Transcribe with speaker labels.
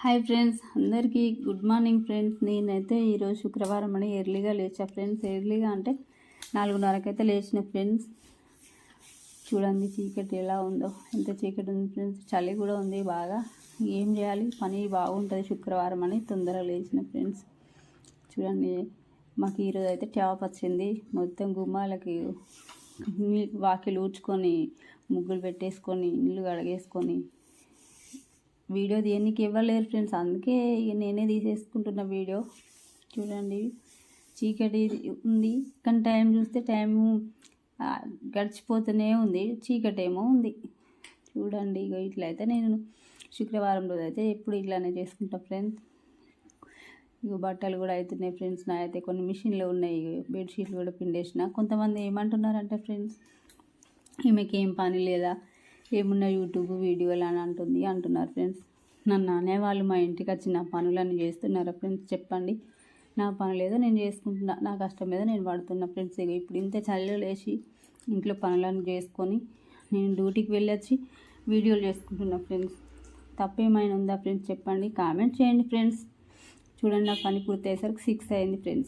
Speaker 1: Hi friends అందరికీ good morning friends నేనైతే ఈరోజు శుక్రవారం అని ఎర్లీగా లేచా. ఫ్రెండ్స్ ఎర్లీగా అంటే నాలుగున్నరకైతే లేచిన ఫ్రెండ్స్ చూడండి చీకటి ఎలా ఉందో. ఎంత చీకటి ఉంది ఫ్రెండ్స్ చలి కూడా ఉంది బాగా. ఏం చేయాలి? పని బాగుంటుంది శుక్రవారం అని తొందరగా లేచిన ఫ్రెండ్స్ చూడండి మాకు ఈరోజు అయితే ట్యాప్ వచ్చింది. మొత్తం గుమ్మాలకి వాకిలు ఊడ్చుకొని ముగ్గులు పెట్టేసుకొని ఇల్లు కడిగేసుకొని వీడియో దేనికి ఇవ్వలేరు ఫ్రెండ్స్. అందుకే నేనే తీసేసుకుంటున్న వీడియో. చూడండి. చీకటి ఉంది. కానీ టైం చూస్తే టైము గడిచిపోతూనే ఉంది. చీకటేమో ఉంది. చూడండి. ఇక ఇట్లయితే నేను శుక్రవారం రోజు అయితే ఎప్పుడు ఇట్లానే చేసుకుంటా ఫ్రెండ్స్. ఇక బట్టలు కూడా అవుతున్నాయి ఫ్రెండ్స్. నా అయితే కొన్ని మిషన్లు ఉన్నాయి. బెడ్షీట్లు కూడా పిండేసిన. కొంతమంది ఏమంటున్నారంటే ఫ్రెండ్స్ ఈమెకి ఏం పని లేదా? ఏమున్నా యూట్యూబ్ వీడియోలు అని అంటుంది అంటున్నారు ఫ్రెండ్స్. నన్ను అనేవాళ్ళు మా ఇంటికి వచ్చి నా పనులన్నీ చేస్తున్నారా ఫ్రెండ్స్? చెప్పండి. నా పనులు ఏదో నేను చేసుకుంటున్నా. నా కష్టం మీద నేను పడుతున్నా ఫ్రెండ్స్. ఇప్పుడు ఇంత చలిలో లేచి ఇంట్లో పనులను చేసుకొని నేను డ్యూటీకి వెళ్ళొచ్చి వీడియోలు చేసుకుంటున్నా ఫ్రెండ్స్. తప్పేమైనా ఉందా ఫ్రెండ్స్? చెప్పండి. కామెంట్ చేయండి ఫ్రెండ్స్. చూడండి నా పని పూర్తయ్యేసరికి సిక్స్ అయింది ఫ్రెండ్స్.